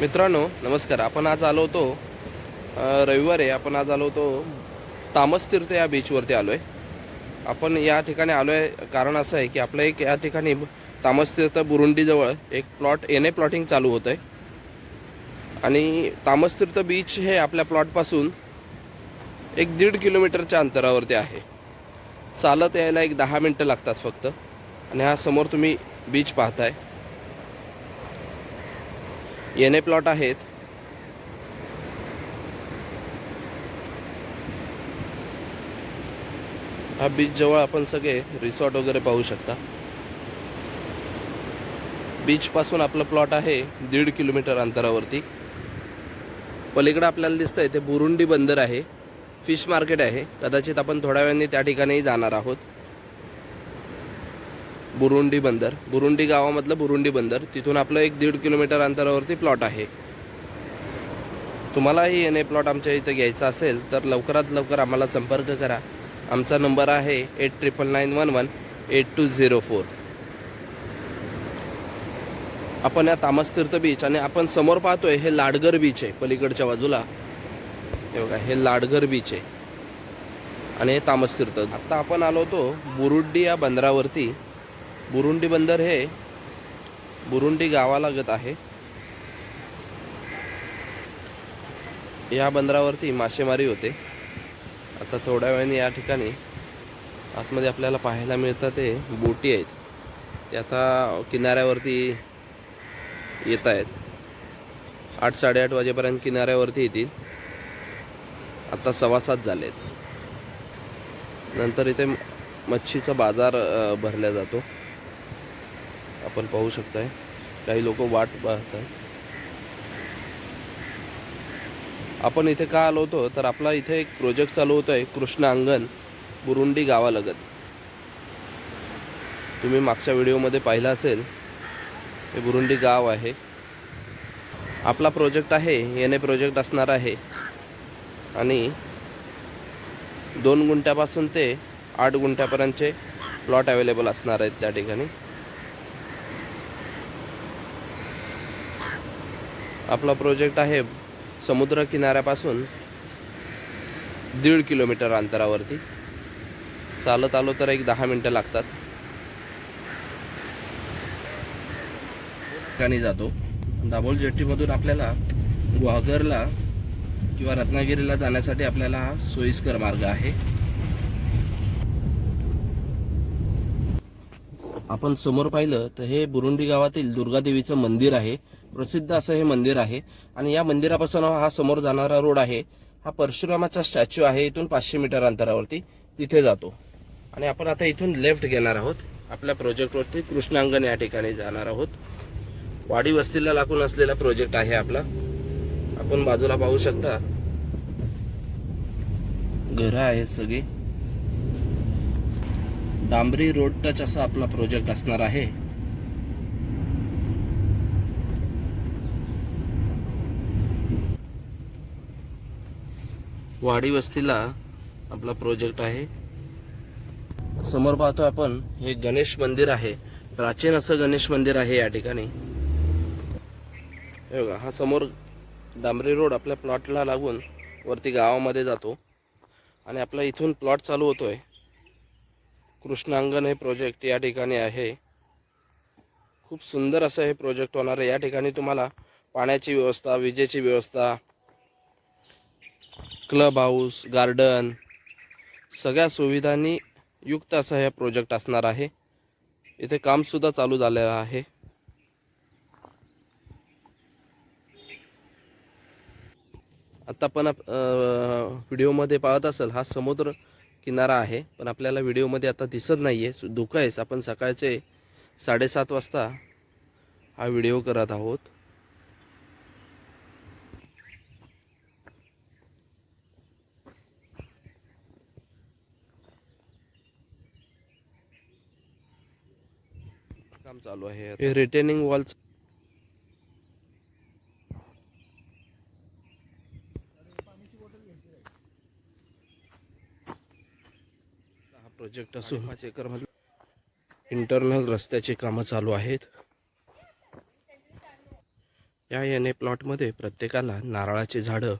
मित्रांनो नमस्कार. आपण आज आलो होतो रविवार. आहे आपण आज आलो होतो तामसतीर्थ या बीचवरती आलो आहे आपण या ठिकाणी आलो आहे कारण असं आहे की आपलं एक या ठिकाणी तामसतीर्थ बुरुंडीजवळ एक प्लॉट एन ए प्लॉटिंग चालू होतं आहे आणि तामसतीर्थ बीच हे आपल्या प्लॉटपासून एक दीड किलोमीटरच्या अंतरावरती आहे. चालत यायला एक दहा मिनटं लागतात फक्त. आणि हा समोर तुम्ही बीच पाहताय. येणे प्लॉट आहेत. हा बीच जवळ आपण सगळे रिसॉर्ट वगैरे पाहू शकता. बीच पासून आपलं प्लॉट आहे दीड किलोमीटर अंतरावरती. पलीकडे आपल्याला दिसतंय ते बुरुंडी बंदर आहे. फिश मार्केट आहे. कदाचित आपण थोड्या वेळाने त्या ठिकाणी जाणार आहोत. बुरुंडी बंदर. बुरुंडी गावामधलं बुरुंडी बंदर. तिथून आपलं एक दीड किलोमीटर अंतरावरती प्लॉट आहे. तुम्हालाही एन ए प्लॉट आमच्या इथं घ्यायचा असेल तर लवकरात लवकर आम्हाला संपर्क करा. आमचा नंबर आहे eight triple nine one one eight two zero four आपण या तामसतीर्थ बीच आणि आपण समोर पाहतोय हे लाडगर बीच आहे पलीकडच्या बाजूला. हे बघा हे लाडगर बीच आहे. आणि हे तामसतीर्थ. आता आपण आलो होतो बुरुंडी या बंदरावरती. बुरुंडी बंदर हे बुरुंडी गावालागत आहे. या बंदरावरती मासेमारी होते. आता थोड्या वेळाने या ठिकाणी आतमध्ये आपल्याला पाहायला मिळतात ते बोटी आहेत. ते आता किनाऱ्यावरती येत आहेत. आठ साडेआठ वाजेपर्यंत किनाऱ्यावरती येतील. आता सव्वा सात झालेत. नंतर इथे मच्छीचा बाजार भरला जातो. आपण पाहू शकताय. काही लोक वाट पाहतात आपण इथे का आलो होतो? तर आपला इथे एक प्रोजेक्ट चालू होतो आहे कृष्ण अंगण बुरुंडी गावालगत. तुम्ही मागच्या व्हिडिओमध्ये पाहिलं असेल हे बुरुंडी गाव आहे. आपला प्रोजेक्ट आहे एन ए प्रोजेक्ट असणार आहे. आणि दोन गुंठ्यापासून ते आठ गुंठ्यापर्यंतचे प्लॉट अवेलेबल असणार आहेत त्या ठिकाणी. आपला प्रोजेक्ट आहे समुद्र किनाऱ्यापासून दीड किलोमीटर अंतरावरती. चालत आलो तर एक दहा मिनटं लागतात. ठिकाणी जातो. दाभोल जेट्टीमधून आपल्याला ग्वागरला किंवा रत्नागिरीला जाण्यासाठी आपल्याला हा सोयीस्कर मार्ग आहे. आपण समोर पाहिलं तर हे बुरुंडी गावातील दुर्गादेवीचं मंदिर आहे. प्रसिद्ध असं हे मंदिर आहे. आणि या मंदिरापासून हा समोर जाणारा रोड आहे. हा परशुरामाचा स्टॅच्यू आहे. इथून पाचशे मीटर अंतरावरती तिथे जातो. आणि आपण आता इथून लेफ्ट घेणार आहोत. आपल्या प्रोजेक्टवरती कृष्णांगण या ठिकाणी जाणार आहोत. वाडी वस्तीला लागून असलेला प्रोजेक्ट आहे आपला. आपण बाजूला पाहू शकता. घरं आहेत सगळी. डांबरी रोड टच असा आपला प्रोजेक्ट असणार आहे. वाडी वस्तीला आपला प्रोजेक्ट आहे. समोर पाहतो आपण हे गणेश मंदिर आहे. प्राचीन असं गणेश मंदिर आहे या ठिकाणी. हे बघा हा समोर डांबरी रोड आपल्या प्लॉटला लागून वरती गावामध्ये जातो. आणि आपला इथून प्लॉट चालू होतोय. कृष्णांगण हे प्रोजेक्ट या ठिकाणी आहे. खूप सुंदर असं हे प्रोजेक्ट होणार आहे. या ठिकाणी तुम्हाला पाण्याची व्यवस्था विजेची व्यवस्था क्लब हाऊस गार्डन सगळ्या सुविधांनी युक्त असा हे प्रोजेक्ट असणार आहे. इथे कामसुद्धा चालू झालेलं आहे. आत्ता पण आप- व्हिडिओमध्ये पाहत असेल हा समुद्र किनारा आहे. पण आपल्याला व्हिडिओमध्ये आता दिसत नाही आहे धुकं आहेच आपण सकाळचे साडेसात वाजता हा व्हिडिओ करत आहोत. काम चालू आहे रिटेनिंग वॉल हा प्रोजेक्ट असून एकरमध्ये इंटरनल रस्त्याची कामं चालू आहेत. या एन ए प्लॉटमध्ये प्रत्येकाला नारळाची झाडं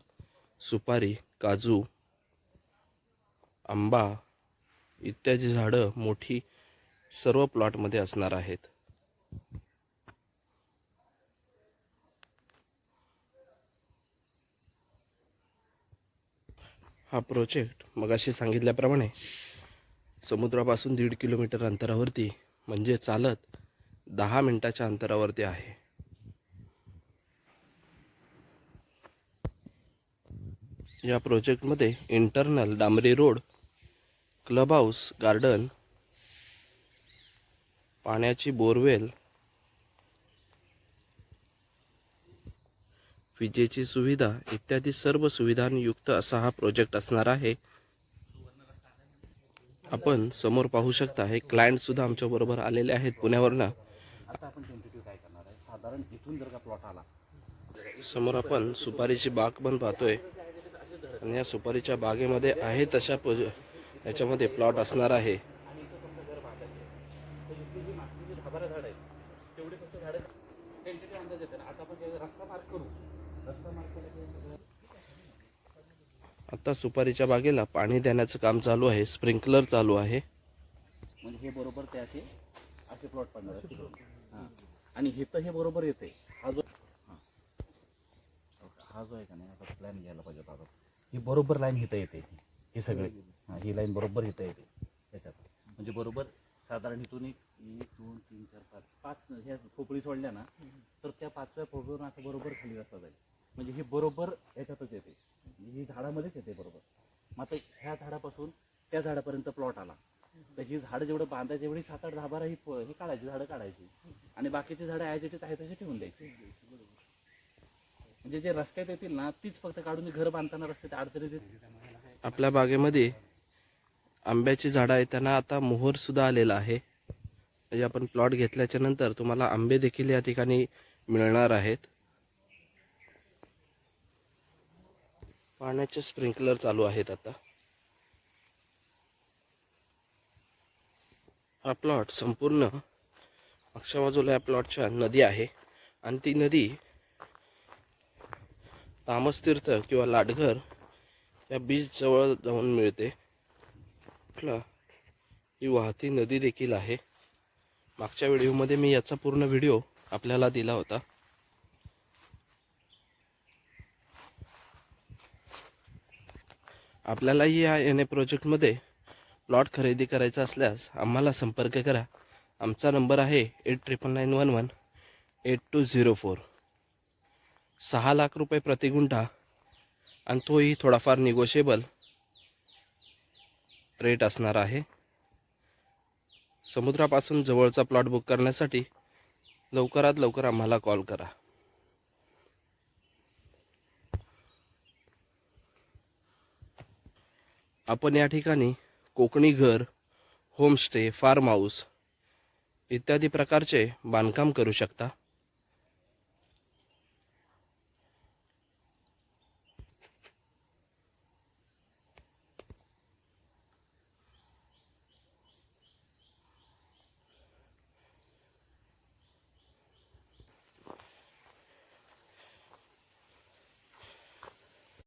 सुपारी काजू आंबा इत्यादी झाडं मोठी सर्व प्लॉटमध्ये असणार आहेत. हा प्रोजेक्ट मगाशी सांगितल्याप्रमाणे समुद्रापासून दीड किलोमीटर अंतरावरती म्हणजे चालत दहा मिनिटाच्या अंतरावरती आहे. या प्रोजेक्टमध्ये इंटरनल डांबरी रोड क्लब हाऊस गार्डन पाण्याची बोरवेल विजेची सुविधा इत्यादी सर्व सुविधांयुक्त असा हा प्रोजेक्ट असणार आहे. आपण समोर पाहू शकता हे क्लायंट सुद्धा आमच्या बरोबर आलेले आहेत पुण्यावरनं. समोर आपण सुपारीची बाग पण पाहतोय. आणि या सुपारीच्या बागेमध्ये आहे तशा पोज याच्यामध्ये प्लॉट असणार आहे. आता आपण रस्ता मार्क करू. आता सुपारीच्या बागेला पाणी देण्याचं काम चालू आहे. स्प्रिंकलर चालू आहे. म्हणजे हे बरोबर ते असे असे प्लॉट पडणार हां. आणि हे तर हे बरोबर येते हा जो हा. जो आहे का नाही आता प्लॅन घ्यायला पाहिजे होता आता. ही बरोबर लाईन हिथं येते हे सगळे. हां ही लाईन बरोबर हिथं येते. त्याच्यात. म्हणजे बरोबर साधारण इथून एक एक दोन तीन चार पाच पाच ह्या खोपळी सोडल्या ना तर त्या पाचव्या खोपळीवरून असं बरोबर खाली रस्ता जाईल. म्हणजे हे बरोबर याच्यातच येते. ही झाडामध्येच येते बरोबर. मग आता ह्या झाडापासून त्या झाडापर्यंत प्लॉट आला. तर ही झाडं जेवढं बांधायचे एवढी सात आठ दहा बारा ही हे काढायची झाडं काढायची. आणि बाकीची झाडं आहे इट आहे तशी ठेवून द्यायची. म्हणजे जे रस्त्यात येतील ना तीच फक्त काढून घर बांधताना रस्त्यात अडचणीत येतील. आपल्या बागेमध्ये आंब्याची झाडं आहेत त्यांना आता मोहर सुद्धा आलेला आहे. म्हणजे आपण प्लॉट घेतल्याच्या नंतर तुम्हाला आंबे देखील या ठिकाणी मिळणार आहेत. पाण्याचे स्प्रिंकलर चालू आहेत आता. हा प्लॉट संपूर्ण मागच्या बाजूला या प्लॉटच्या नदी आहे. आणि ती नदी तामसतीर्थ किंवा लाटघर या बीच जवळ जाऊन मिळते. कुठला ही वाहती नदी देखील आहे. मागच्या व्हिडिओमध्ये मी याचा पूर्ण व्हिडिओ आपल्याला दिला होता. आपल्यालाही या एन ए प्रोजेक्टमध्ये प्लॉट खरेदी करायचा असल्यास आम्हाला संपर्क करा. आमचा नंबर आहे eight triple nine one one eight two zero four. सहा लाख रुपये प्रति गुंठा आणि तोही थोडाफार निगोशिएबल रेट असणार आहे. समुद्रापासून जवळचा प्लॉट बुक करण्यासाठी लवकरात लवकर आम्हाला कॉल करा. आपण या ठिकाणी कोकणी घर होमस्टे फार्म हाऊस इत्यादी प्रकारचे बांधकाम करू शकता.